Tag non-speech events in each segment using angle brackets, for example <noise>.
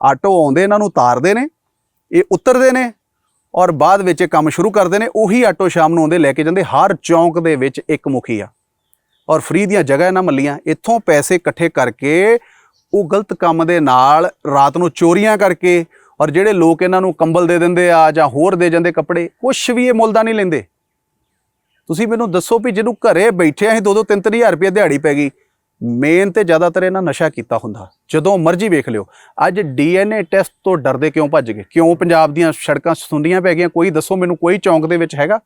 Auto ਆਉਂਦੇ, ਇਹਨਾਂ ਨੂੰ ਉਤਾਰਦੇ ਨੇ, ਇਹ ਉਤਰਦੇ ਨੇ ਔਰ ਬਾਅਦ ਵਿੱਚ ਇਹ ਕੰਮ ਸ਼ੁਰੂ ਕਰਦੇ ਨੇ, ਉਹੀ ਆਟੋ ਸ਼ਾਮ ਨੂੰ ਆਉਂਦੇ, ਲੈ ਕੇ ਜਾਂਦੇ, ਹਰ ਚੌਂਕ ਦੇ ਵਿੱਚ ਇੱਕ ਮੁਖੀ ਆ। ਔਰ ਫ੍ਰੀ ਦੀਆਂ ਜਗ੍ਹਾ ਇਹਨਾਂ ਮੱਲੀਆਂ, ਇੱਥੋਂ ਪੈਸੇ ਇਕੱਠੇ ਕਰਕੇ ਉਹ ਗਲਤ ਕੰਮ ਦੇ ਨਾਲ ਰਾਤ ਨੂੰ ਚੋਰੀਆਂ ਕਰਕੇ ਔਰ ਜਿਹੜੇ ਲੋਕ ਇਹਨਾਂ ਨੂੰ ਕੰਬਲ ਦੇ ਦਿੰਦੇ ਆ ਜਾਂ ਹੋਰ ਦੇ ਜਾਂਦੇ ਕੱਪੜੇ, ਕੁਛ ਵੀ ਇਹ ਮੁੱਲ ਦਾ ਨਹੀਂ ਲੈਂਦੇ। ਤੁਸੀਂ ਮੈਨੂੰ ਦੱਸੋ ਵੀ ਜਿਹਨੂੰ ਘਰੇ ਬੈਠੇ ਅਸੀਂ 2-2 3-3000 ਰੁਪਏ ਦਿਹਾੜੀ ਪੈ ਗਈ ਮੇਨ ਤੇ ਜ਼ਿਆਦਾਤਰ ਇਹਨਾਂ ਨਸ਼ਾ ਕੀਤਾ ਹੁੰਦਾ। ਜਦੋਂ ਮਰਜ਼ੀ ਵੇਖ ਲਿਓ ਅੱਜ ਡੀਐਨਏ ਟੈਸਟ ਤੋਂ ਡਰਦੇ ਕਿਉਂ ਭੱਜ ਗਏ? ਕਿਉਂ ਪੰਜਾਬ ਦੀਆਂ ਸੜਕਾਂ ਸੁੰਡੀਆਂ ਪੈ ਗਈਆਂ? ਕੋਈ ਦੱਸੋ ਮੈਨੂੰ ਕੋਈ ਚੌਂਕ ਦੇ ਵਿੱਚ ਹੈਗਾ?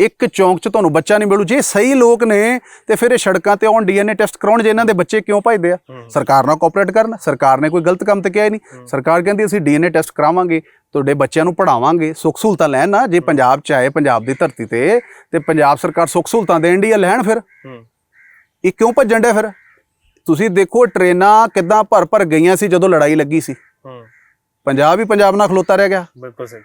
ਇੱਕ ਚੌਂਕ 'ਚ ਤੁਹਾਨੂੰ ਬੱਚਾ ਨਹੀਂ ਮਿਲੂ। ਜੇ ਸਹੀ ਲੋਕ ਨੇ ਤੇ ਫਿਰ ਇਹ ਸੜਕਾਂ ਤੇ ਆਉਣ ਡੀਐਨਏ ਟੈਸਟ ਕਰਾਉਣ ਜੇ ਇਹਨਾਂ ਦੇ ਬੱਚੇ ਕਿਉਂ ਭਜਦੇ ਆ? ਸਰਕਾਰ ਨਾਲ ਕੋਆਪਰੇਟ ਕਰਨ। ਸਰਕਾਰ ਨੇ ਕੋਈ ਗਲਤ ਕੰਮ ਤੇ ਕਿਹਾ ਹੀ ਨਹੀਂ। ਸਰਕਾਰ ਕਹਿੰਦੀ ਅਸੀਂ ਡੀਐਨਏ ਟੈਸਟ ਕਰਾਵਾਂਗੇ ਤੁਹਾਡੇ ਬੱਚਿਆਂ ਨੂੰ ਪੜਾਵਾਂਗੇ ਸੁੱਖ ਸਹੂਲਤਾਂ ਲੈਣ ਨਾ ਜੇ ਪੰਜਾਬ 'ਚ ਆਏ ਪੰਜਾਬ ਦੀ ਧਰਤੀ ਤੇ ਤੇ ਪੰਜਾਬ ਸਰਕਾਰ ਸੁੱਖ ਸਹੂਲਤਾਂ ਦੇਣ ਦੀ ਆ ਲੈਣ ਫਿਰ। ਇਹ ਕਿਉਂ ਭੱਜਣ ਡਿਆ ਫਿਰ? ਤੁਸੀਂ ਦੇਖੋ ਟ੍ਰੇਨਾਂ ਕਿੱਦਾਂ ਭਰ ਭਰ ਗਈਆਂ ਸੀ ਜਦੋਂ ਲੜਾਈ ਲੱਗੀ ਸੀ। ਹੂੰ। ਪੰਜਾਬ ਹੀ ਪੰਜਾਬ ਨਾਲ ਖਲੋਤਾ ਰਹਿ ਗਿਆ। ਬਿਲਕੁਲ ਸਹੀ।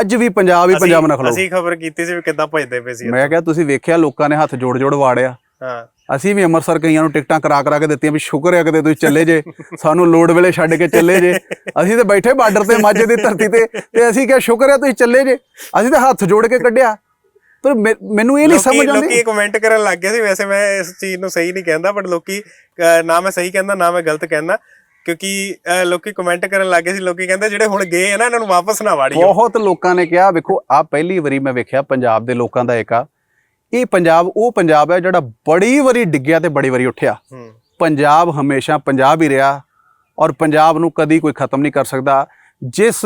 ਅੱਜ ਵੀ ਪੰਜਾਬ ਹੀ ਪੰਜਾਬ ਨਾਲ ਖਲੋ। ਅਸੀਂ ਖਬਰ ਕੀਤੀ ਸੀ ਵੀ ਕਿੱਦਾਂ ਭਜਦੇ ਪਏ ਸੀ ਮੈਂ ਕਿਹਾ ਤੁਸੀਂ ਵੇਖਿਆ ਲੋਕਾਂ ਨੇ ਹੱਥ ਜੋੜ ਜੋੜ ਵਾੜਿਆ। ਹਾਂ। ਅਸੀਂ ਵੀ ਅੰਮ੍ਰਿਤਸਰ ਕਈਆਂ ਨੂੰ ਟਿਕਟਾਂ ਕਰਾ ਕਰਾ ਕੇ ਦਿੱਤੀਆਂ ਵੀ ਸ਼ੁਕਰ ਹੈ ਕਿਤੇ ਤੁਸੀਂ ਚੱਲੇ ਜੇ। <laughs> ਸਾਨੂੰ ਲੋੜ ਵੇਲੇ ਛੱਡ ਕੇ ਚੱਲੇ ਜੇ। ਅਸੀਂ ਤੇ ਬੈਠੇ ਬਾਰਡਰ ਤੇ ਮਾਝੇ ਦੀ ਧਰਤੀ ਤੇ ਤੇ ਅਸੀਂ ਕਿਹਾ ਸ਼ੁਕਰ ਹੈ ਤੁਸੀਂ ਚੱਲੇ ਜੇ। ਅਸੀਂ ਤਾਂ ਹੱਥ ਜੋੜ ਕੇ ਕੱਢਿਆ। ਪਰ ਮੈਨੂੰ ਇਹ ਨਹੀਂ ਸਮਝ ਆਉਂਦੀ। ਲੋਕੀ ਕਮੈਂਟ ਕਰਨ ਲੱਗ ਗਏ ਸੀ ਵੈਸੇ ਮੈਂ ਇਸ ਚੀਜ਼ ਨੂੰ ਸਹੀ ਨਹੀਂ ਕਹਿੰਦਾ ਬਟ ਲੋਕੀ ਨਾ ਮੈਂ ਸਹੀ ਕਹਿੰਦਾ ਨਾ ਮੈਂ ਗਲਤ ਕਹਿੰਦਾ ਕਿਉਂਕਿ ਲੋਕੀ ਕਮੈਂਟ ਕਰਨ ਲੱਗ ਗਏ ਸੀ ਲੋਕੀ ਕਹਿੰਦੇ ਜਿਹੜੇ ਹੁਣ ਗਏ ਆ ਨਾ ਇਹਨਾਂ ਨੂੰ ਵਾਪਸ ਨਾ ਵਾੜੀਓ। ਬਹੁਤ ਲੋਕਾਂ ਨੇ ਕਿਹਾ ਵੇਖੋ ਆ ਪਹਿਲੀ ਵਾਰੀ ਮੈਂ ਵੇਖਿਆ ਪੰਜਾਬ ਦੇ ਲੋਕਾਂ ਦਾ ਇੱਕ ਆ। ਇਹ ਪੰਜਾਬ ਉਹ ਪੰਜਾਬ ਹੈ ਜਿਹੜਾ ਬੜੀ ਵਾਰੀ ਡਿੱਗਿਆ ਤੇ ਬੜੀ ਵਾਰੀ ਉੱਠਿਆ। ਪੰਜਾਬ ਹਮੇਸ਼ਾ ਪੰਜਾਬ ਹੀ ਰਿਹਾ ਔਰ ਪੰਜਾਬ ਨੂੰ ਕਦੀ ਕੋਈ ਖਤਮ ਨਹੀਂ ਕਰ ਸਕਦਾ। ਜਿਸ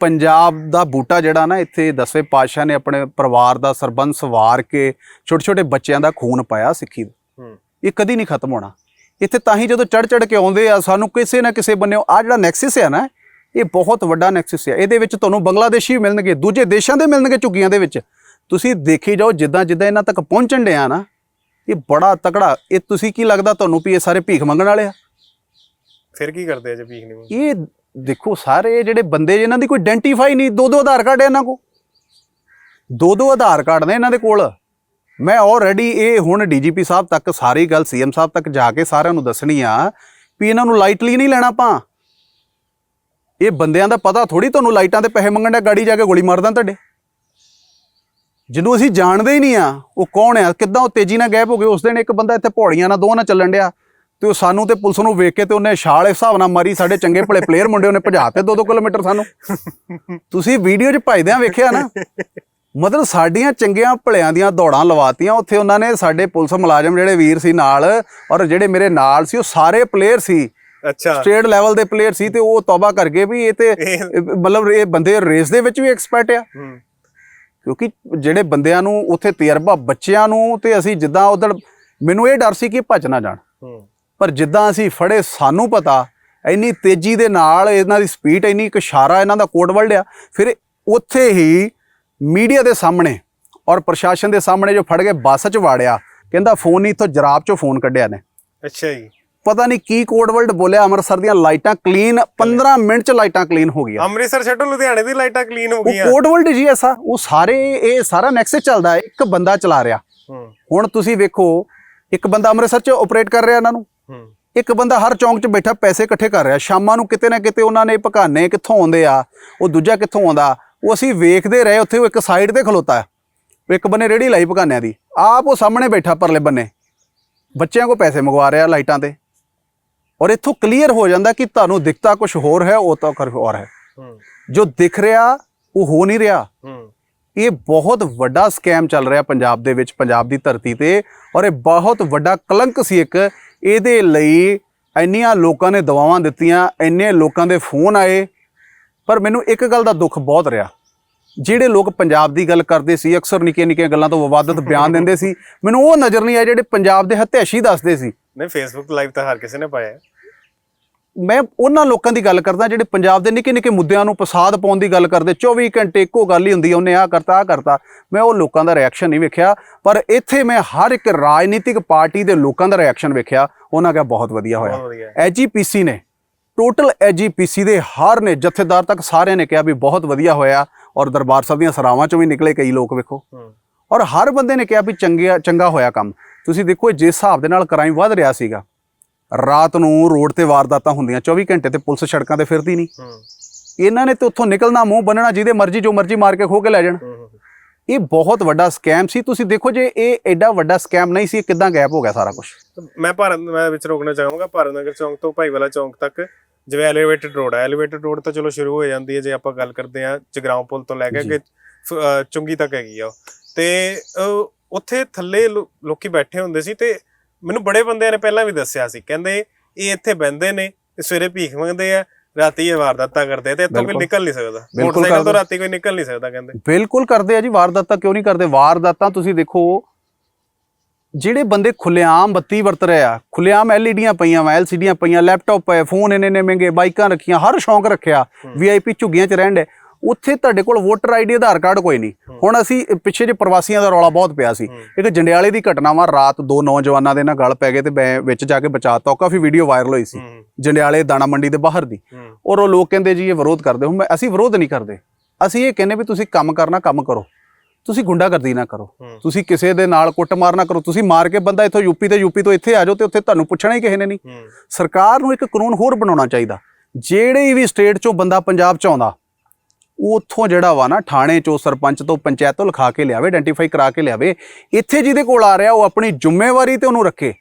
ਪੰਜਾਬ ਦਾ ਬੂਟਾ ਜਿਹੜਾ ਨਾ ਇੱਥੇ ਦਸਵੇਂ ਪਾਤਸ਼ਾਹ ਨੇ ਆਪਣੇ ਪਰਿਵਾਰ ਦਾ ਸਰਬੰਸ ਵਾਰ ਕੇ ਛੋਟੇ ਛੋਟੇ ਬੱਚਿਆਂ ਦਾ ਖੂਨ ਪਾਇਆ ਸਿੱਖੀ ਦਾ। ਇਹ ਕਦੀ ਨਹੀਂ ਖਤਮ ਹੋਣਾ। ਇੱਥੇ ਤਾਂ ਹੀ ਜਦੋਂ ਚੜ ਚੜ ਕੇ ਆਉਂਦੇ ਆ ਸਾਨੂੰ ਕਿਸੇ ਨਾ ਕਿਸੇ ਬੰਨਿਓ ਆ ਜਿਹੜਾ ਨੈਕਸਸ ਹੈ ਨਾ ਇਹ ਬਹੁਤ ਵੱਡਾ ਨੈਕਸਸ ਹੈ ਇਹਦੇ ਵਿੱਚ ਤੁਹਾਨੂੰ ਬੰਗਲਾਦੇਸ਼ੀ ਮਿਲਣਗੇ ਦੂਜੇ ਦੇਸ਼ਾਂ ਦੇ ਮਿਲਣਗੇ ਝੁੱਗੀਆਂ ਦੇ ਵਿੱਚ। ਤੁਸੀਂ ਦੇਖੀ ਜਾਓ ਜਿੱਦਾਂ ਜਿੱਦਾਂ ਇਹਨਾਂ ਤੱਕ ਪਹੁੰਚਣ ਡਿਆ ਨਾ ਇਹ ਬੜਾ ਤਕੜਾ ਇਹ ਤੁਸੀਂ ਕੀ ਲੱਗਦਾ ਤੁਹਾਨੂੰ ਵੀ ਇਹ ਸਾਰੇ ਭੀਖ ਮੰਗਣ ਵਾਲੇ ਆ? ਫਿਰ ਕੀ ਕਰਦੇ ਆ ਜੇ ਭੀਖ ਨਹੀਂ ਮੰਗਦੇ? ਇਹ ਦੇਖੋ ਸਾਰੇ ਜਿਹੜੇ ਬੰਦੇ ਇਹਨਾਂ ਦੀ ਕੋਈ ਆਇਡੈਂਟੀਫਾਈ ਨਹੀਂ, ਦੋ ਦੋ ਆਧਾਰ ਕਾਰਡ ਹੈ ਇਹਨਾਂ ਕੋ ਦੋ ਦੋ ਆਧਾਰ ਕਾਰਡ ਨੇ ਇਹਨਾਂ ਦੇ ਕੋਲ। ਮੈਂ ਆਲਰੇਡੀ ਇਹ ਹੁਣ ਡੀਜੀਪੀ ਸਾਹਿਬ ਤੱਕ ਸਾਰੀ ਗੱਲ, ਸੀਐਮ ਸਾਹਿਬ ਤੱਕ ਜਾ ਕੇ ਸਾਰਿਆਂ ਨੂੰ ਦੱਸਣੀ ਆ ਵੀ ਇਹਨਾਂ ਨੂੰ ਲਾਈਟਲੀ ਨਹੀਂ ਲੈਣਾ ਆਪਾਂ। ਇਹ ਬੰਦਿਆਂ ਦਾ ਪਤਾ ਥੋੜੀ ਤੁਹਾਨੂੰ ਲਾਈਟਾਂ ਤੇ ਪੈਸੇ ਮੰਗਣ ਦਾ ਗਾੜੀ ਜਾ ਕੇ ਗੋਲੀ ਮਾਰਦਾ ਤੁਹਾਡੇ। ਜਿਹਨੂੰ ਅਸੀਂ ਜਾਣਦੇ ਹੀ ਨਹੀਂ ਆ, ਉਹ ਕੌਣ ਆ, ਕਿੱਦਾਂ ਉਹ ਤੇਜ਼ੀ ਨਾਲ ਗਾਇਬ ਹੋ ਗਏ, ਉਸ ਦਿਨ ਇੱਕ ਬੰਦਾ ਇੱਥੇ ਪੌੜੀਆਂ ਨਾਲ ਦੋ ਨਾਲ ਚੱਲਣ ਡਿਆ। ਤੇ ਉਹ ਸਾਨੂੰ ਤੇ ਪੁਲਿਸ ਨੂੰ ਵੇਖ ਕੇ ਤੇ ਉਹਨੇ ਛਾਲ ਇਸ ਹਿਸਾਬ ਨਾਲ ਮਾਰੀ ਸਾਡੇ ਚੰਗੇ ਭਲੇ ਪਲੇਅਰ ਮੁੰਡੇ ਉਹਨੇ ਭਜਾ ਤੇ 2-2 ਕਿਲੋਮੀਟਰ ਸਾਨੂੰ। ਤੁਸੀਂ ਵੀਡੀਓ 'ਚ ਭਜਦਿਆਂ ਵੇਖਿਆ ਨਾ ਮਤਲਬ ਸਾਡੀਆਂ ਚੰਗੀਆਂ ਭਲਿਆਂ ਦੀਆਂ ਦੌੜਾਂ ਲਵਾਤੀਆਂ ਉੱਥੇ ਉਹਨਾਂ ਨੇ ਸਾਡੇ ਪੁਲਿਸ ਮੁਲਾਜ਼ਮ ਜਿਹੜੇ ਵੀਰ ਸੀ ਨਾਲ ਔਰ ਜਿਹੜੇ ਮੇਰੇ ਨਾਲ ਸੀ ਉਹ ਸਾਰੇ ਪਲੇਅਰ ਸੀ। ਅੱਛਾ। ਸਟੇਟ ਲੈਵਲ ਦੇ ਪਲੇਅਰ ਸੀ ਤੇ ਉਹ ਤੌਬਾ ਕਰ ਗਏ ਵੀ ਇਹ ਤੇ ਮਤਲਬ ਇਹ ਬੰਦੇ ਰੇਸ ਦੇ ਵਿੱਚ ਵੀ ਐਕਸਪਰਟ ਆ। ਕਿਉਂਕਿ ਜਿਹੜੇ ਬੰਦਿਆਂ ਨੂੰ ਉੱਥੇ ਤਜਰਬਾ ਬੱਚਿਆਂ ਨੂੰ ਤੇ ਅਸੀਂ ਜਿੱਦਾਂ ਉਧਰ ਮੈਨੂੰ ਇਹ ਡਰ ਸੀ ਕਿ ਭੱਜ ਨਾ ਜਾਣ। ਪਰ ਜਿੱਦਾਂ ਅਸੀਂ ਫੜੇ ਸਾਨੂੰ ਪਤਾ ਇੰਨੀ ਤੇਜ਼ੀ ਦੇ ਨਾਲ ਇਹਨਾਂ ਦੀ ਸਪੀਡ ਇੰਨੀ ਇੱਕ ਇਸ਼ਾਰਾ ਇਹਨਾਂ ਦਾ ਕੋਡ ਵਰਲਡ ਆ ਫਿਰ ਉੱਥੇ ਹੀ ਮੀਡੀਆ ਦੇ ਸਾਹਮਣੇ ਔਰ ਪ੍ਰਸ਼ਾਸਨ ਦੇ ਸਾਹਮਣੇ ਜੋ ਫੜ ਕੇ ਬੱਸ 'ਚ ਵਾੜਿਆ ਕਹਿੰਦਾ ਫੋਨ ਨਹੀਂ ਇੱਥੋਂ ਜਰਾਬ 'ਚੋਂ ਫੋਨ ਕੱਢਿਆ ਨੇ। ਅੱਛਾ ਜੀ। ਪਤਾ ਨਹੀਂ ਕੀ ਕੋਡ ਵਰਲਡ ਬੋਲਿਆ ਅੰਮ੍ਰਿਤਸਰ ਦੀਆਂ ਲਾਈਟਾਂ ਕਲੀਨ 15 ਮਿੰਟ 'ਚ ਲਾਈਟਾਂ ਕਲੀਨ ਹੋ ਗਈਆਂ। ਅੰਮ੍ਰਿਤਸਰ ਛੱਡੋ ਲੁਧਿਆਣੇ ਦੀ ਲਾਈਟਾਂ ਕਲੀਨ ਹੋ ਉਹ ਗਈਆਂ। ਕੋਡ ਵਰਲਡ ਜੀ ਐਸਾ ਉਹ ਸਾਰੇ ਇਹ ਸਾਰਾ ਨੈਕਸਸ ਚੱਲਦਾ ਇੱਕ ਬੰਦਾ ਚਲਾ ਰਿਹਾ। ਹੁਣ ਤੁਸੀਂ ਵੇਖੋ ਇੱਕ ਬੰਦਾ ਅੰਮ੍ਰਿਤਸਰ 'ਚ ਆਪਰੇਟ ਕਰ ਰਿਹਾ ਇਹਨਾਂ ਨੂੰ। ਇੱਕ ਬੰਦਾ ਹਰ ਚੌਂਕ 'ਚ ਬੈਠਾ ਪੈਸੇ ਇਕੱਠੇ ਕਰ ਰਿਹਾ। ਸ਼ਾਮਾਂ ਨੂੰ ਕਿਤੇ ਨਾ ਕਿਤੇ ਉਹਨਾਂ ਨੇ ਭਕਾਨੇ ਕਿੱਥੋਂ ਆਉਂਦੇ ਆ ਉਹ ਦੂਜਾ ਕਿੱਥੋਂ ਆਉਂਦਾ ਉਹ ਅਸੀਂ ਵੇਖਦੇ ਰਹੇ ਉੱਥੇ ਉਹ ਇੱਕ ਸਾਈਡ ਤੇ ਖਲੋਤਾ। ਇੱਕ ਬੰਨੇ ਰੇੜੀ ਲਾਈ ਭਕਾਨਿਆਂ ਦੀ। ਆਪ ਉਹ ਸਾਹਮਣੇ ਬੈਠਾ ਪਰਲੇ ਬੰਨੇ। ਬੱਚਿਆਂ ਕੋ ਪੈਸੇ ਮੰਗਵਾ ਰਿਹਾ ਲਾਈਟਾਂ ਤੇ। ਔਰ ਇੱਥੋਂ ਕਲੀਅਰ ਹੋ ਜਾਂਦਾ ਕਿ ਤੁਹਾਨੂੰ ਦਿਖਤਾ ਕੁਝ ਹੋਰ ਹੈ ਉਹ ਤਾਂ ਕੁਝ ਹੋਰ ਹੈ। ਜੋ ਦਿਖ ਰਿਹਾ ਉਹ ਹੋ ਨਹੀਂ ਰਿਹਾ। ਇਹ ਬਹੁਤ ਵੱਡਾ ਸਕੈਮ ਚੱਲ ਰਿਹਾ ਪੰਜਾਬ ਦੇ ਵਿੱਚ ਪੰਜਾਬ ਦੀ ਧਰਤੀ ਤੇ। ਔਰ ਇਹ ਬਹੁਤ ਵੱਡਾ ਕਲੰਕ ਸੀ ਇੱਕ ਇਹਦੇ ਲਈ ਇੰਨੀਆਂ ਲੋਕਾਂ ਨੇ ਦਵਾਵਾਂ ਦਿੱਤੀਆਂ, ਇੰਨੇ ਲੋਕਾਂ ਦੇ ਫੋਨ ਆਏ। ਪਰ ਮੈਨੂੰ ਇੱਕ ਗੱਲ ਦਾ ਦੁੱਖ ਬਹੁਤ ਰਿਹਾ। ਜਿਹੜੇ ਲੋਕ ਪੰਜਾਬ ਦੀ ਗੱਲ ਕਰਦੇ ਸੀ, ਅਕਸਰ ਨਿੱਕੀਆਂ ਨਿੱਕੀਆਂ ਗੱਲਾਂ ਤੋਂ ਵਿਵਾਦਤ ਬਿਆਨ ਦਿੰਦੇ ਸੀ। ਮੈਨੂੰ ਉਹ ਨਜ਼ਰ ਨਹੀਂ ਆਏ ਜਿਹੜੇ ਪੰਜਾਬ ਦੇ ਹਤਿਆਸ਼ੀ ਦੱਸਦੇ ਸੀ। ਨਹੀਂ ਫੇਸਬੁੱਕ ਲਾਈਵ ਤਾਂ ਹਰ ਕਿਸੇ ਨੇ ਪਾਇਆ। ਮੈਂ ਉਹਨਾਂ ਲੋਕਾਂ ਦੀ ਗੱਲ ਕਰਦਾ ਜਿਹੜੇ ਪੰਜਾਬ ਦੇ ਨਿੱਕੇ ਨਿੱਕੇ ਮੁੱਦਿਆਂ ਨੂੰ ਪਸਾਦ ਪਾਉਣ ਦੀ ਗੱਲ ਕਰਦੇ 24 ਘੰਟੇ ਇੱਕੋ ਗੱਲ ਹੀ ਹੁੰਦੀ ਹੈ ਉਹਨੇ ਆਹ ਕਰਤਾ ਆਹ ਕਰਤਾ। ਮੈਂ ਉਹ ਲੋਕਾਂ ਦਾ ਰਿਐਕਸ਼ਨ ਨਹੀਂ ਵੇਖਿਆ ਪਰ ਇੱਥੇ ਮੈਂ ਹਰ ਇੱਕ ਰਾਜਨੀਤਿਕ ਪਾਰਟੀ ਦੇ ਲੋਕਾਂ ਦਾ ਰਿਐਕਸ਼ਨ ਵੇਖਿਆ ਉਹਨਾਂ ਕਿਹਾ ਬਹੁਤ ਵਧੀਆ ਹੋਇਆ। ਐਜੀਪੀਸੀ ਨੇ ਟੋਟਲ ਐਜੀਪੀਸੀ ਦੇ ਹਰ ਨੇ ਜਥੇਦਾਰ ਤੱਕ ਸਾਰਿਆਂ ਨੇ ਕਿਹਾ ਵੀ ਬਹੁਤ ਵਧੀਆ ਹੋਇਆ ਔਰ ਦਰਬਾਰ ਸਾਹਿਬ ਦੀਆਂ ਸਰਾਵਾਂ ਚੋਂ ਵੀ ਨਿਕਲੇ ਕਈ ਲੋਕ ਵੇਖੋ। ਔਰ ਹਰ ਬੰਦੇ ਨੇ ਕਿਹਾ ਵੀ ਚੰਗਿਆ ਚੰਗਾ ਹੋਇਆ ਕੰਮ। ਤੁਸੀਂ ਦੇਖੋ ਜਿਸ ਹਿਸਾਬ ਦੇ ਨਾਲ ਕ੍ਰਾਈਮ ਵੱਧ ਰਿਹਾ ਸੀਗਾ ਰਾਤ ਨੂੰ ਰੋਡ ਤੇ ਵਾਰਦਾਤਾਂ ਹੁੰਦੀਆਂ 24 ਘੰਟੇ ਤੇ ਪੁਲਿਸ ਸੜਕਾਂ ਤੇ ਫਿਰਦੀ ਨਹੀਂ। ਇਹਨਾਂ ਨੇ ਤੇ ਉੱਥੋਂ ਨਿਕਲਣਾ ਮੂੰਹ ਬੰਨਣਾ ਜਿਹਦੇ ਮਰਜ਼ੀ ਜੋ ਮਰਜ਼ੀ ਮਾਰ ਕੇ ਖੋ ਕੇ ਲੈ ਜਾਣ। ਇਹ ਬਹੁਤ ਵੱਡਾ ਸਕੈਮ ਸੀ। ਤੁਸੀਂ ਦੇਖੋ ਜੇ ਇਹ ਐਡਾ ਵੱਡਾ ਸਕੈਮ ਨਹੀਂ ਸੀ ਕਿਦਾਂ ਗਾਇਬ ਹੋ ਗਿਆ ਸਾਰਾ ਕੁਝ ਮੈਂ ਭਾਰਤ ਮੈਂ ਵਿੱਚ ਰੋਕਣਾ ਚਾਹਾਂਗਾ ਭਾਰਤ ਨਗਰ ਚੌਂਕ ਤੋਂ ਭਾਈਵਾਲਾ ਚੌਂਕ ਤੱਕ। ਜਿਵੇਂ ਐਲੀਵੇਟਡ ਰੋਡ ਹੈ ਐਲੀਵੇਟਡ ਰੋਡ ਤਾਂ ਚਲੋ ਸ਼ੁਰੂ ਹੋ ਜਾਂਦੀ ਹੈ ਜੇ ਆਪਾਂ ਗੱਲ ਕਰਦੇ ਹਾਂ ਜਗਰਾਉਂ ਪੁਲ ਤੋਂ ਲੈ ਕੇ ਅਹ ਚੁੰਗੀ ਤੱਕ ਹੈਗੀ ਆ। ਤੇ ਉੱਥੇ ਥੱਲੇ ਲੋਕੀ ਬੈਠੇ ਹੁੰਦੇ ਸੀ ਤੇ ਮੈਨੂੰ ਬੜੇ ਬੰਦਿਆਂ ਨੇ ਪਹਿਲਾਂ ਵੀ ਦੱਸਿਆ ਸੀ ਕਹਿੰਦੇ ਇਹ ਇੱਥੇ ਬਹਿੰਦੇ ਨੇ ਤੇ ਸਵੇਰੇ ਭੀਖ ਮੰਗਦੇ ਆ ਰਾਤੀ ਇਹ ਵਾਰਦਾਤਾਂ ਕਰਦੇ ਤੇ ਇੱਥੋਂ ਕੋਈ। ਨਿਕਲ ਨਹੀਂ ਸਕਦਾ। ਮੋਟਰਸਾਈਕਲ ਤੋਂ। ਰਾਤੀ ਕੋਈ ਨਿਕਲ ਨਹੀਂ ਸਕਦਾ ਕਹਿੰਦੇ। ਬਿਲਕੁਲ ਕਰਦੇ ਆ ਜੀ ਵਾਰਦਾਤਾਂ ਕਿਉਂ ਨਹੀਂ ਕਰਦੇ? ਵਾਰਦਾਤਾਂ ਤੁਸੀਂ ਦੇਖੋ ਜਿਹੜੇ ਬੰਦੇ ਖੁੱਲੇਆਮ ਬੱਤੀ ਵਰਤ ਰਹੇ ਆ ਖੁੱਲੇਆਮ ਐਲਈਡੀਆਂ ਪਈਆਂ ਵਾ ਐਲਸੀਡੀਆਂ ਪਈਆਂ ਲੈਪਟਾਪ ਪਏ ਫੋਨ ਇੰਨੇ ਇੰਨੇ ਮਹਿੰਗੇ ਬਾਈਕਾਂ ਰੱਖੀਆਂ ਹਰ ਸ਼ੌਂਕ ਰੱਖਿਆ ਵੀਆਈਪੀ ਝੁੱਗੀਆਂ 'ਚ ਰਹਿਣ ਦੇ ਉੱਥੇ ਤੁਹਾਡੇ ਕੋਲ ਵੋਟਰ ਆਈਡੀ ਆਧਾਰ ਕਾਰਡ ਕੋਈ ਨਹੀਂ। ਹੁਣ ਅਸੀਂ ਪਿੱਛੇ ਜੇ ਪ੍ਰਵਾਸੀਆਂ ਦਾ ਰੌਲਾ ਬਹੁਤ ਪਿਆ ਸੀ। ਇੱਕ ਜੰਡਿਆਲੇ ਦੀ ਘਟਨਾ ਵਾ ਰਾਤ ਦੋ ਨੌਜਵਾਨਾਂ ਦੇ ਨਾਲ ਗਲ ਪੈ ਗਏ ਤੇ ਮੈਂ ਵਿੱਚ ਜਾ ਕੇ ਬਚਾਤਾ ਉਹ ਕਾਫੀ ਵੀਡੀਓ ਵਾਇਰਲ ਹੋਈ ਸੀ। ਜੰਡਿਆਲੇ ਦਾਣਾ ਮੰਡੀ ਦੇ ਬਾਹਰ ਦੀ। ਔਰ ਉਹ ਲੋਕ ਕਹਿੰਦੇ ਜੀ ਇਹ ਵਿਰੋਧ ਕਰਦੇ ਹੁਣ ਮੈਂ ਅਸੀਂ ਵਿਰੋਧ ਨਹੀਂ ਕਰਦੇ। ਅਸੀਂ ਇਹ ਕਹਿੰਦੇ ਵੀ ਤੁਸੀਂ ਕੰਮ ਕਰਨਾ ਕੰਮ ਕਰੋ। ਤੁਸੀਂ ਗੁੰਡਾਗਰਦੀ ਨਾ ਕਰੋ। ਤੁਸੀਂ ਕਿਸੇ ਦੇ ਨਾਲ ਕੁੱਟਮਾਰ ਨਾ ਕਰੋ। ਤੁਸੀਂ ਮਾਰ ਕੇ ਬੰਦਾ ਇੱਥੋਂ ਯੂਪੀ ਤੇ ਯੂਪੀ ਤੋਂ ਇੱਥੇ ਆ ਜਾਓ ਤੇ ਉੱਥੇ ਤੁਹਾਨੂੰ ਪੁੱਛਣਾ ਹੀ ਕਿਸੇ ਨੇ ਨਹੀਂ। ਸਰਕਾਰ ਨੂੰ ਇੱਕ ਕਾਨੂੰਨ ਹੋਰ ਬਣਾਉਣਾ ਚਾਹੀਦਾ। ਜਿਹੜੇ ਵੀ ਸਟੇਟ ਚੋਂ ਬੰਦਾ ਪੰਜਾਬ ਚ ਆਉਂਦਾ ਉੱਥੋਂ ਜਿਹੜਾ ਵਾ ਨਾ ਥਾਣੇ ਚੋਂ ਸਰਪੰਚ ਤੋਂ ਪੰਚਾਇਤ ਤੋਂ ਲਿਖਾ ਕੇ ਲਿਆਵੇ ਆਇਡੈਂਟੀਫਾਈ ਕਰਾ ਕੇ ਲਿਆਵੇ ਇੱਥੇ ਜਿਹਦੇ ਕੋਲ ਆ ਰਿਹਾ ਉਹ ਆਪਣੀ ਜ਼ਿੰਮੇਵਾਰੀ ਤੇ ਉਹਨੂੰ ਰੱਖੇ।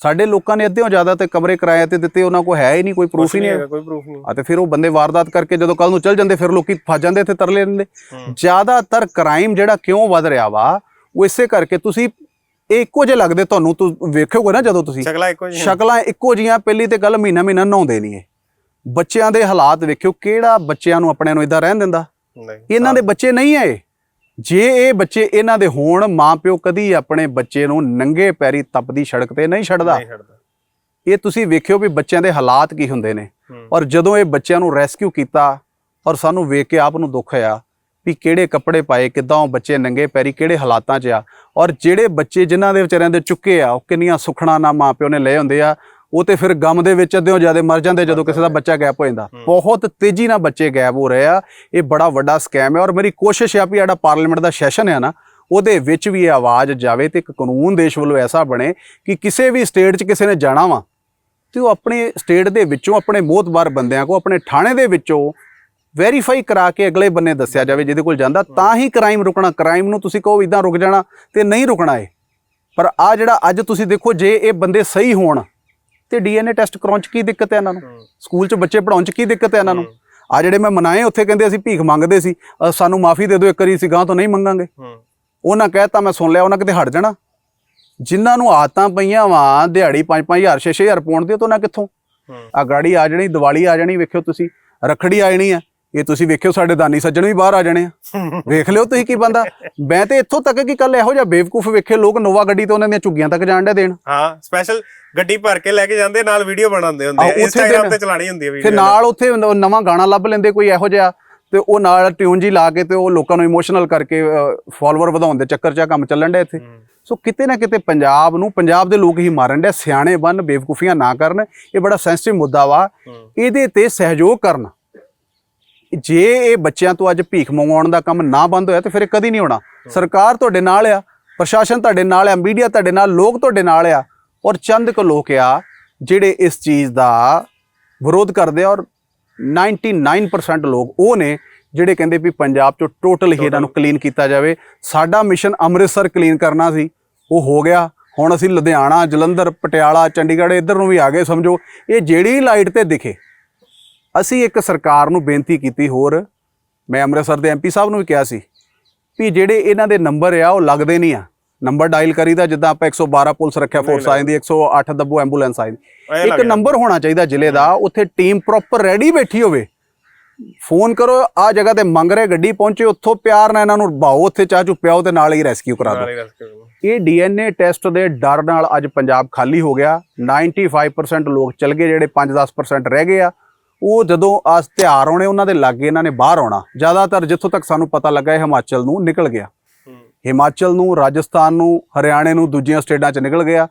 ਸਾਡੇ ਲੋਕਾਂ ਨੇ ਅੱਧਿਓਂ ਜ਼ਿਆਦਾ ਤੇ ਕਮਰੇ ਕਿਰਾਏ ਤੇ ਦਿੱਤੇ ਉਹਨਾਂ ਕੋਲ ਹੈ ਹੀ ਨਹੀਂ ਕੋਈ ਪ੍ਰੂਫ ਹੀ ਨਹੀਂ ਕੋਈ ਪ੍ਰੂਫ ਨਹੀਂ। ਆ ਤੇ ਫਿਰ ਉਹ ਬੰਦੇ ਵਾਰਦਾਤ ਕਰਕੇ ਜਦੋਂ ਕੱਲ ਨੂੰ ਚੱਲ ਜਾਂਦੇ ਫਿਰ ਲੋਕੀ ਫਸ ਜਾਂਦੇ ਇੱਥੇ ਤਰਲੇ ਲੈਂਦੇ। ਜ਼ਿਆਦਾਤਰ ਕ੍ਰਾਈਮ ਜਿਹੜਾ ਕਿਉਂ ਵੱਧ ਰਿਹਾ ਵਾ ਉਹ ਇਸੇ ਕਰਕੇ ਤੁਸੀਂ ਇਹ ਇੱਕੋ ਜਿਹੇ ਲੱਗਦੇ ਤੁਹਾਨੂੰ ਤੁਸੀਂ ਵੇਖੋਗੇ ਨਾ ਜਦੋਂ ਤੁਸੀਂ। ਸ਼ਕਲਾਂ ਇੱਕੋ ਜਿਹੀ ਸ਼ਕਲਾਂ ਇੱਕੋ ਜੀਆਂ ਪਹਿਲੀ ਤੇ ਗੱਲ ਮਹੀਨਾ ਮਹੀਨਾ ਨਹਾਉਂਦੇ ਨਹੀਂ ਇਹ। ਬੱਚਿਆਂ ਦੇ ਹਾਲਾਤ ਵੇਖਿਓ ਕਿਹੜਾ ਬੱਚਿਆਂ ਨੂੰ ਆਪਣੇ ਨੂੰ ਇਦਾਂ ਰਹਿਣ ਦਿੰਦਾ? ਨਹੀਂ ਇਹਨਾਂ ਦੇ ਬੱਚੇ ਨਹੀਂ ਆਏ ਜੇ ਇਹ ਬੱਚੇ ਇਹਨਾਂ ਦੇ ਹੋਣ ਮਾਪਿਓ ਕਦੀ ਆਪਣੇ ਬੱਚੇ ਨੂੰ ਨੰਗੇ ਪੈਰੀ ਤਪਦੀ ਸੜਕ ਤੇ ਨਹੀਂ ਛੱਡਦਾ। ਇਹ ਤੁਸੀਂ ਵੇਖਿਓ ਵੀ ਬੱਚਿਆਂ ਦੇ ਹਾਲਾਤ ਕੀ ਹੁੰਦੇ ਨੇ। ਔਰ ਜਦੋਂ ਇਹ ਬੱਚਿਆਂ ਨੂੰ ਰੈਸਕਿਊ ਕੀਤਾ ਔਰ ਸਾਨੂੰ ਵੇਖ ਕੇ ਆਪ ਨੂੰ ਦੁੱਖ ਆ ਵੀ ਕਿਹੜੇ ਕੱਪੜੇ ਪਾਏ ਕਿਦਾਂ ਉਹ ਬੱਚੇ ਨੰਗੇ ਪੈਰੀ ਕਿਹੜੇ ਹਾਲਾਤਾਂ 'ਚ ਆ। ਔਰ ਜਿਹੜੇ ਬੱਚੇ ਜਿਨ੍ਹਾਂ ਦੇ ਵਿਚਾਰਿਆਂ ਦੇ ਚੁੱਕੇ ਆ ਉਹ ਕਿੰਨੀਆਂ ਸੁਖਣਾ ਨਾ ਮਾਪਿਓ ਨੇ ਲਏ ਹੁੰਦੇ ਆ ਉਹ ਤੇ ਫਿਰ ਗਮ ਦੇ ਵਿੱਚ ਅੱਧਿਓਂ ਜ਼ਿਆਦਾ ਮਰ ਜਾਂਦੇ ਜਦੋਂ ਕਿਸੇ ਦਾ ਬੱਚਾ ਗਾਇਬ ਹੋ ਜਾਂਦਾ। ਬਹੁਤ ਤੇਜ਼ੀ ਨਾਲ ਬੱਚੇ ਗਾਇਬ ਹੋ ਰਹੇ ਆ। ਇਹ ਬੜਾ ਵੱਡਾ ਸਕੈਮ ਹੈ ਔਰ ਮੇਰੀ ਕੋਸ਼ਿਸ਼ ਹੈ ਵੀ ਜਿਹੜਾ ਪਾਰਲੀਮੈਂਟ ਦਾ ਸੈਸ਼ਨ ਹੈ ਨਾ ਉਹਦੇ ਵਿੱਚ ਵੀ ਇਹ ਆਵਾਜ਼ ਜਾਵੇ ਤੇ ਇੱਕ ਕਾਨੂੰਨ ਦੇਸ਼ ਵੱਲੋਂ ਐਸਾ ਬਣੇ ਕਿ ਕਿਸੇ ਵੀ ਸਟੇਟ 'ਚ ਕਿਸੇ ਨੇ ਜਾਣਾ ਵਾ ਤੇ ਉਹ ਆਪਣੇ ਸਟੇਟ ਦੇ ਵਿੱਚੋਂ ਆਪਣੇ ਮੋਹਤਬਾਰ ਬੰਦਿਆਂ ਕੋ ਆਪਣੇ ਥਾਣੇ ਦੇ ਵਿੱਚੋਂ ਵੈਰੀਫਾਈ ਕਰਾ ਕੇ ਅਗਲੇ ਬੰਨੇ ਦੱਸਿਆ ਜਾਵੇ ਜਿਹਦੇ ਕੋਲ ਜਾਂਦਾ ਤਾਂ ਹੀ ਕ੍ਰਾਈਮ ਰੁਕਣਾ। ਕ੍ਰਾਈਮ ਨੂੰ ਤੁਸੀਂ ਕਹੋ ਇਦਾਂ ਰੁਕ ਜਾਣਾ ਤੇ ਨਹੀਂ ਰੁਕਣਾ ਏ ਪਰ ਆ ਜਿਹੜਾ ਅੱਜ ਤੁਸੀਂ ਦੇਖੋ ਜੇ ਇਹ ਬੰਦੇ ਸਹੀ ਹੋਣ ਤੇ ਡੀਐਨਏ ਟੈਸਟ ਕਰਾਉਣ ਚ ਕੀ ਦਿੱਕਤ ਹੈ ਇਹਨਾਂ ਨੂੰ। ਸਕੂਲ ਚ ਬੱਚੇ ਪੜਾਉਣ ਚ ਕੀ ਦਿੱਕਤ ਹੈ ਇਹਨਾਂ ਨੂੰ? ਆ ਜਿਹੜੇ ਮੈਂ ਮਨਾਏ ਉੱਥੇ ਕਹਿੰਦੇ ਅਸੀਂ ਭੀਖ ਮੰਗਦੇ ਸੀ। ਸਾਨੂੰ ਮਾਫੀ ਦੇ ਦਿਓ ਇੱਕ ਵਾਰੀ ਅਸੀਂ ਗਾਂ ਤੋਂ ਨਹੀਂ ਮੰਗਾਂਗੇ। ਹੂੰ। ਉਹਨਾਂ ਕਹਿਤਾ ਮੈਂ ਸੁਣ ਲਿਆ ਉਹਨਾਂ ਕਿਤੇ ਹਟ ਜਾਣਾ। ਜਿਨ੍ਹਾਂ ਨੂੰ ਆਦਤਾਂ ਪਈਆਂ ਵਾ ਦਿਹਾੜੀ 5-5000 6-6000 ਪਾਉਣ ਦੀ ਤਾਂ ਉਹਨਾਂ ਕਿੱਥੋਂ? ਆ ਗਾੜੀ ਆ ਜਾਣੀ ਦੀਵਾਲੀ ਆ ਜਾਣੀ ਵੇਖਿਓ ਤੁਸੀਂ। ਰਖੜੀ ਆ ਜਾਣੀ ਆ ਇਹ ਤੁਸੀਂ ਵੇਖਿਓ ਸਾਡੇ ਦਾਨੀ ਸੱਜਣ ਵੀ ਬਾਹਰ ਆ ਜਾਣੇ ਆ। <laughs> ਵੇਖ ਲਿਓ ਤੁਸੀਂ ਕੀ ਬੰਦਾ। ਮੈਂ ਤੇ ਇੱਥੋਂ ਤੱਕ ਕਿ ਕੱਲ ਇਹੋ ਜਿਹਾ ਬੇਵਕੂਫ ਵੇਖੇ ਲੋਕ ਨੋਵਾ ਗੱਡੀ ਤੇ ਉਹਨਾਂ ਦੀਆਂ ਝੁੱਗੀਆਂ ਤੱਕ ਜਾਣ ਡੇ ਦੇਣ। ਹਾਂ ਸਪੈਸ਼ਲ ਗੱਡੀ ਭਰ ਕੇ ਲੈ ਕੇ ਜਾਂਦੇ ਨਾਲ ਵੀਡੀਓ ਬਣਾਉਂਦੇ ਹੁੰਦੇ ਇੰਸਟਾਗ੍ਰam ਤੇ ਚਲਾਣੀ ਹੁੰਦੀ ਹੈ ਫਿਰ ਵੀਡੀਓ ਨਾਲ ਉੱਥੇ ਨਵਾਂ ਗਾਣਾ ਲੱਭ ਲੈਂਦੇ ਕੋਈ ਇਹੋ ਜਿਹਾ ਤੇ ਉਹ ਨਾਲ ਟਿਊਨ ਜੀ ਲਾ ਕੇ ਤੇ ਉਹ ਲੋਕਾਂ ਨੂੰ ਇਮੋਸ਼ਨਲ ਕਰਕੇ ਫਾਲੋਅਰ ਵਧਾਉਣ ਦੇ ਚੱਕਰ 'ਚ ਕੰਮ ਚੱਲਣ ਡਿਆ ਇੱਥੇ। ਸੋ ਕਿਤੇ ਨਾ ਕਿਤੇ ਪੰਜਾਬ ਨੂੰ ਪੰਜਾਬ ਦੇ ਲੋਕ ਹੀ ਮਾਰਨ ਡਿਆ ਸਿਆਣੇ ਬਨ ਬੇਵਕੂਫੀਆਂ ਨਾ ਕਰਨ। ਇਹ ਬੜਾ ਸੈਂਸਿਟਿਵ ਮੁੱਦਾ ਵਾ। ਇਹਦੇ ਤੇ ਸਹਿਯੋਗ ਕਰਨ। ਜੇ ਇਹ ਬੱਚਿਆਂ ਤੋਂ ਅੱਜ ਭੀਖ ਮੰਗਵਾਉਣ ਦਾ ਕੰਮ ਨਾ ਬੰਦ ਹੋਇਆ ਤੇ ਫਿਰ ਇਹ ਕਦੀ ਨਹੀਂ ਹੋਣਾ। ਸਰਕਾਰ ਤੁਹਾਡੇ ਨਾਲ ਆ ਪ੍ਰਸ਼ਾਸਨ ਤੁਹਾਡੇ ਨਾਲ ਆ ਮੀਡੀਆ ਤੁਹਾਡੇ ਨਾਲ ਲੋਕ ਤੁਹਾਡੇ ਨਾਲ ਆ ਔਰ ਚੰਦ ਕੁ ਲੋਕ ਆ ਜਿਹੜੇ ਇਸ ਚੀਜ਼ ਦਾ ਵਿਰੋਧ ਕਰਦੇ ਆ ਔਰ 99% ਲੋਕ ਉਹ ਨੇ ਜਿਹੜੇ ਕਹਿੰਦੇ ਵੀ ਪੰਜਾਬ ਚੋਂ ਟੋਟਲ ਹੀ ਇਹਨਾਂ ਨੂੰ ਕਲੀਨ ਕੀਤਾ ਜਾਵੇ। ਸਾਡਾ ਮਿਸ਼ਨ ਅੰਮ੍ਰਿਤਸਰ ਕਲੀਨ ਕਰਨਾ ਸੀ ਉਹ ਹੋ ਗਿਆ। ਹੁਣ ਅਸੀਂ ਲੁਧਿਆਣਾ ਜਲੰਧਰ ਪਟਿਆਲਾ ਚੰਡੀਗੜ੍ਹ ਇੱਧਰ ਨੂੰ ਵੀ ਆ ਗਏ ਸਮਝੋ। ਇਹ ਜਿਹੜੀ ਲਾਈਟ ਤੇ ਦਿਖੇ ਅਸੀਂ ਇੱਕ ਸਰਕਾਰ ਨੂੰ ਬੇਨਤੀ ਕੀਤੀ ਹੋਰ ਮੈਂ ਅੰਮ੍ਰਿਤਸਰ ਦੇ ਐਮਪੀ ਸਾਹਿਬ ਨੂੰ ਵੀ ਕਿਹਾ ਸੀ ਵੀ ਜਿਹੜੇ ਇਹਨਾਂ ਦੇ ਨੰਬਰ ਆ ਉਹ ਲੱਗਦੇ ਨਹੀਂ ਆ। ਨੰਬਰ ਡਾਇਲ ਕਰੀਦਾ ਜਿੱਦਾਂ ਆਪਾਂ 112 ਪੁਲਿਸ ਰੱਖਿਆ ਫੋਰਸ ਆ ਜਾਂਦੀ 108 ਦੱਬੋ ਐਂਬੂਲੈਂਸ ਆ ਜਾਂਦੀ। ਇੱਕ ਨੰਬਰ ਹੋਣਾ ਚਾਹੀਦਾ ਜ਼ਿਲ੍ਹੇ ਦਾ ਉੱਥੇ ਟੀਮ ਪ੍ਰੋਪਰ ਰੈਡੀ ਬੈਠੀ ਹੋਵੇ। ਫੋਨ ਕਰੋ ਆ ਜਗ੍ਹਾ ਤੇ ਮੰਗ ਰਹੇ ਗੱਡੀ ਪਹੁੰਚੇ ਉੱਥੋਂ ਪਿਆਰ ਨਾਲ ਇਹਨਾਂ ਨੂੰ ਬਾਓ ਉੱਥੇ ਚਾਹ ਚੁ ਪਿਆਓ ਤੇ ਨਾਲ ਹੀ ਰੈਸਕਿਊ ਕਰਾ ਦਿਓ। ਇਹ ਡੀਐਨਏ ਟੈਸਟ ਦੇ ਡਰ ਨਾਲ ਅੱਜ ਪੰਜਾਬ ਖਾਲੀ ਹੋ ਗਿਆ। 95% ਲੋਕ ਚਲ ਗਏ ਜਿਹੜੇ 5-10% ਰਹਿ ਗਏ ਆ। ਉਹ ਜਦੋਂ ਆ ਤਿਉਹਾਰ ਆਉਣੇ ਉਹਨਾਂ ਦੇ ਲਾਗੇ ਇਹਨਾਂ ਨੇ ਬਾਹਰ ਆਉਣਾ। ਜ਼ਿਆਦਾਤਰ ਜਿੱਥੋਂ ਤੱਕ ਸਾਨੂੰ ਪਤਾ ਲੱਗਾ ਇਹ ਹਿਮਾਚਲ ਨੂੰ ਨਿਕਲ ਗਿਆ। ਹਿਮਾਚਲ ਨੂੰ ਰਾਜਸਥਾਨ ਨੂੰ ਹਰਿਆਣੇ ਨੂੰ ਦੂਜੀਆਂ ਸਟੇਟਾਂ 'ਚ ਨਿਕਲ ਗਿਆ।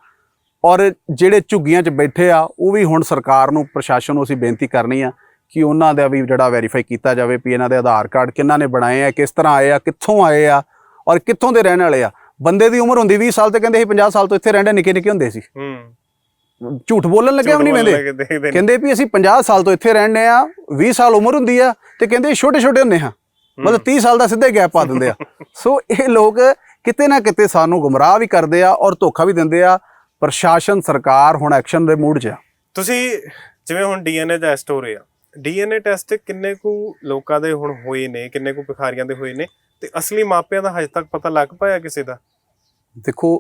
ਔਰ ਜਿਹੜੇ ਝੁੱਗੀਆਂ 'ਚ ਬੈਠੇ ਆ ਉਹ ਵੀ ਹੁਣ ਸਰਕਾਰ ਨੂੰ ਪ੍ਰਸ਼ਾਸਨ ਨੂੰ ਅਸੀਂ ਬੇਨਤੀ ਕਰਨੀ ਆ ਕਿ ਉਹਨਾਂ ਦਾ ਵੀ ਜਿਹੜਾ ਵੈਰੀਫਾਈ ਕੀਤਾ ਜਾਵੇ ਵੀ ਇਹਨਾਂ ਦੇ ਆਧਾਰ ਕਾਰਡ ਕਿੰਨਾਂ ਨੇ ਬਣਾਏ ਆ ਕਿਸ ਤਰ੍ਹਾਂ ਆਏ ਆ ਕਿੱਥੋਂ ਆਏ ਆ ਔਰ ਕਿੱਥੋਂ ਦੇ ਰਹਿਣ ਵਾਲੇ ਆ। ਬੰਦੇ ਦੀ ਉਮਰ ਹੁੰਦੀ 20 ਸਾਲ ਤੇ ਕਹਿੰਦੇ ਸੀ 50 ਸਾਲ ਤੋਂ ਇੱਥੇ ਰਹਿੰਦੇ ਨਿੱਕੇ ਨਿੱਕੇ ਹੁੰਦੇ ਸੀ। ਹੂੰ। ਝੂਠ ਬੋਲਣ ਲੱਗਿਆ ਵੀ ਨਹੀਂ ਲੈਂਦੇ ਲੱਗੇ। ਕਹਿੰਦੇ ਵੀ ਅਸੀਂ 50 ਸਾਲ ਤੋਂ ਇੱਥੇ ਰਹਿੰਦੇ ਆ 20 ਸਾਲ ਉਮਰ ਹੁੰਦੀ ਆ ਤੇ ਕਹਿੰਦੇ ਛੋਟੇ ਛੋਟੇ ਹੁੰਦੇ ਹਾਂ। ਮਤਲਬ 30 ਸਾਲ ਦਾ ਸਿੱਧੇ ਗੈਪ ਪਾ ਦਿੰਦੇ ਆ। <laughs> ਸੋ ਇਹ ਲੋਕ ਕਿਤੇ ਨਾ ਕਿਤੇ ਸਾਨੂੰ ਗੁੰਮਰਾਹ ਵੀ ਕਰਦੇ ਆ ਔਰ ਧੋਖਾ ਵੀ ਦਿੰਦੇ ਆ। ਪ੍ਰਸ਼ਾਸਨ ਸਰਕਾਰ ਹੁਣ ਐਕਸ਼ਨ ਦੇ ਮੂਡ 'ਚ ਆ। ਤੁਸੀਂ ਜਿਵੇਂ ਹੁਣ ਡੀਐਨਏ ਟੈਸਟ ਹੋ ਰਿਹਾ ਡੀਐਨਏ ਟੈਸਟ ਕਿੰਨੇ ਕੁ ਲੋਕਾਂ ਦੇ ਹੁਣ ਹੋਏ ਨੇ ਕਿੰਨੇ ਕੁ ਭਿਖਾਰੀਆਂ ਦੇ ਹੋਏ ਨੇ ਤੇ ਅਸਲੀ ਮਾਪਿਆਂ ਦਾ ਹਜੇ ਤੱਕ ਪਤਾ ਲੱਗ ਪਾਇਆ ਕਿਸੇ ਦਾ? ਦੇਖੋ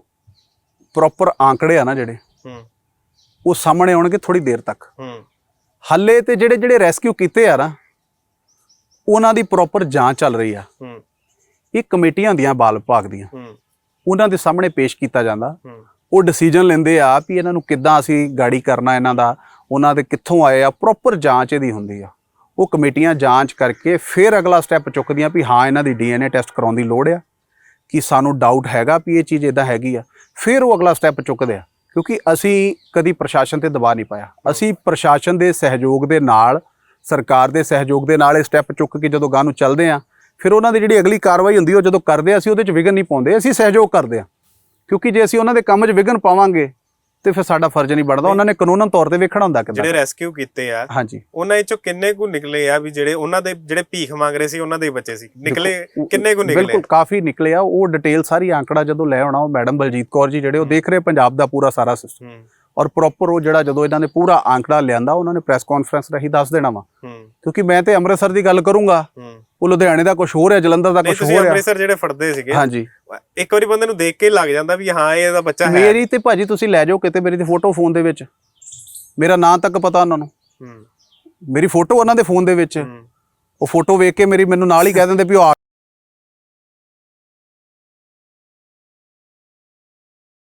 ਪ੍ਰੋਪਰ ਆંકੜੇ ਆ ਨਾ ਜਿਹੜੇ। ਹੂੰ। ਉਹ ਸਾਹਮਣੇ ਆਉਣਗੇ ਥੋੜੀ ਦੇਰ ਤੱਕ। ਹੂੰ। ਹੱਲੇ ਤੇ ਜਿਹੜੇ ਜਿਹੜੇ ਰੈਸਕਿਊ ਕੀਤੇ ਆ ਨਾ ਉਹਨਾਂ ਦੀ ਪ੍ਰੋਪਰ ਜਾਂਚ ਚੱਲ ਰਹੀ ਆ। ਹੂੰ। ਇਹ ਕਮੇਟੀਆਂ ਦੀਆਂ ਬਾਲ ਵਿਭਾਗ ਦੀਆਂ। ਹੂੰ। ਉਹਨਾਂ ਦੇ ਸਾਹਮਣੇ ਪੇਸ਼ ਕੀਤਾ ਜਾਂਦਾ। ਹੂੰ। ਉਹ ਡਿਸੀਜਨ ਲੈਂਦੇ ਆ ਵੀ ਇਹਨਾਂ ਨੂੰ ਕਿੱਦਾਂ ਅਸੀਂ ਗਾੜੀ ਕਰਨਾ ਇਹਨਾਂ ਦਾ ਉਹਨਾਂ ਦੇ ਕਿੱਥੋਂ ਆਏ ਆ। ਪ੍ਰੋਪਰ ਜਾਂਚ ਇਹਦੀ ਹੁੰਦੀ ਆ। ਉਹ ਕਮੇਟੀਆਂ ਜਾਂਚ ਕਰਕੇ ਫਿਰ ਅਗਲਾ ਸਟੈਪ ਚੁੱਕਦੀਆਂ ਵੀ ਹਾਂ ਇਹਨਾਂ ਦੀ ਡੀਐਨਏ ਟੈਸਟ ਕਰਾਉਣ ਦੀ ਲੋੜ ਆ। ਕਿ ਸਾਨੂੰ ਡਾਊਟ ਹੈਗਾ ਵੀ ਇਹ ਚੀਜ਼ ਇਦਾਂ ਹੈਗੀ ਆ। ਫਿਰ ਉਹ ਅਗਲਾ ਸਟੈਪ ਚੁੱਕਦੇ ਆ। ਕਿਉਂਕਿ ਅਸੀਂ ਕਦੀ ਪ੍ਰਸ਼ਾਸਨ ਤੇ ਦਬਾਅ ਨਹੀਂ ਪਾਇਆ। ਅਸੀਂ ਪ੍ਰਸ਼ਾਸਨ ਦੇ ਸਹਿਯੋਗ ਦੇ ਨਾਲ, ਸਰਕਾਰ ਦੇ ਸਹਿਯੋਗ ਦੇ ਨਾਲ ਇਹ ਸਟੈਪ ਚੁੱਕ ਕੇ ਜਦੋਂ ਗਾਂ ਨੂੰ ਚੱਲਦੇ ਆ ਫਿਰ ਉਹਨਾਂ ਦੀ ਜਿਹੜੀ ਅਗਲੀ ਕਾਰਵਾਈ ਹੁੰਦੀ ਉਹ ਜਦੋਂ ਕਰਦੇ ਆ ਅਸੀਂ ਉਹਦੇ 'ਚ ਵਿਘਨ ਨਹੀਂ ਪਾਉਂਦੇ, ਅਸੀਂ ਸਹਿਯੋਗ ਕਰਦੇ ਆ ਕਿਉਂਕਿ ਜੇ ਅਸੀਂ ਉਹਨਾਂ ਦੇ ਕੰਮ 'ਚ ਵਿਘਨ ਪਾਵਾਂਗੇ ਤੇ ਫਿਰ ਸਾਡਾ ਫਰਜ਼ ਨਹੀਂ ਬਣਦਾ। ਉਹਨਾਂ ਨੇ ਕਾਨੂੰਨਨ ਤੌਰ ਤੇ ਵੇਖਣਾ ਹੁੰਦਾ ਜਿਹੜੇ ਕਿਦਾਂ ਰੈਸਕਿਊ ਕੀਤੇ ਆ ਹਾਂਜੀ। ਉਹਨਾਂ ਵਿੱਚੋਂ ਕਿੰਨੇ ਕੁ ਨਿਕਲੇ ਆ ਵੀ ਜਿਹੜੇ ਉਹਨਾਂ ਦੇ ਜਿਹੜੇ ਭੀਖ ਮੰਗ ਰਹੇ ਸੀ ਉਹਨਾਂ ਦੇ ਬੱਚੇ ਸੀ? ਨਿਕਲੇ ਕਿੰਨੇ ਕੁ ਨਿਕਲੇ? ਬਿਲਕੁਲ ਕਾਫੀ ਨਿਕਲੇ ਆ। ਉਹ ਡਿਟੇਲ ਸਾਰੀ ਆંકੜਾ ਜਦੋਂ ਲੈ ਆਉਣਾ ਉਹ ਮੈਡਮ ਬਲਜੀਤ ਕੌਰ ਜੀ ਜਿਹੜੇ ਉਹ ਦੇਖ ਰਹੇ ਪੰਜਾਬ ਦਾ ਪੂਰਾ ਸਾਰਾ ਸਿਸਟਮ ਔਰ ਪ੍ਰੋਪਰ ਉਹ ਜਿਹੜਾ ਜਦੋਂ ਇਹਨਾਂ ਨੇ ਪੂਰਾ ਆંકੜਾ ਲਿਆਂਦਾ ਉਹਨਾਂ ਨੇ ਪ੍ਰੈਸ ਕਾਨਫਰੰਸ ਰਹੀ ਦੱਸ ਦੇਣਾ ਵਾ। ਕਿਉਂਕਿ ਮੈਂ ਤੇ ਅੰਮ੍ਰਿਤਸਰ ਦੀ ਗੱਲ ਕਰੂੰਗਾ ਉਹ ਲੁਧਿਆਣੇ ਦਾ ਕੁਝ ਹੋਰ ਹੈ ਜਲੰਧਰ ਦਾ ਕੁਝ ਹੋਰ ਹੈ। ਅੰਮ੍ਰਿਤਸਰ ਜਿਹੜੇ ਫੜਦੇ ਸੀਗੇ ਹਾਂਜੀ। ਇੱਕ ਵਾਰੀ ਬੰਦੇ ਨੂੰ ਦੇਖ ਕੇ ਲੱਗ ਜਾਂਦਾ ਵੀ ਹਾਂ ਇਹ ਇਹਦਾ ਬੱਚਾ ਹੈ। ਮੇਰੀ ਤੇ ਭਾਜੀ ਤੁਸੀਂ ਲੈ ਜਾਓ ਕਿਤੇ ਮੇਰੀ ਤੇ ਫੋਟੋ ਫੋਨ ਦੇ ਵਿੱਚ। ਮੇਰਾ ਨਾਂ ਤੱਕ ਪਤਾ ਉਹਨਾਂ ਨੂੰ। ਮੇਰੀ ਫੋਟੋ ਉਹਨਾਂ ਦੇ ਫੋਨ ਦੇ ਵਿੱਚ। ਉਹ ਫੋਟੋ ਵੇਖ ਕੇ ਮੇਰੀ ਮੈਨੂੰ ਨਾਲ ਹੀ ਕਹਿ ਦਿੰਦੇ ਵੀ ਉਹ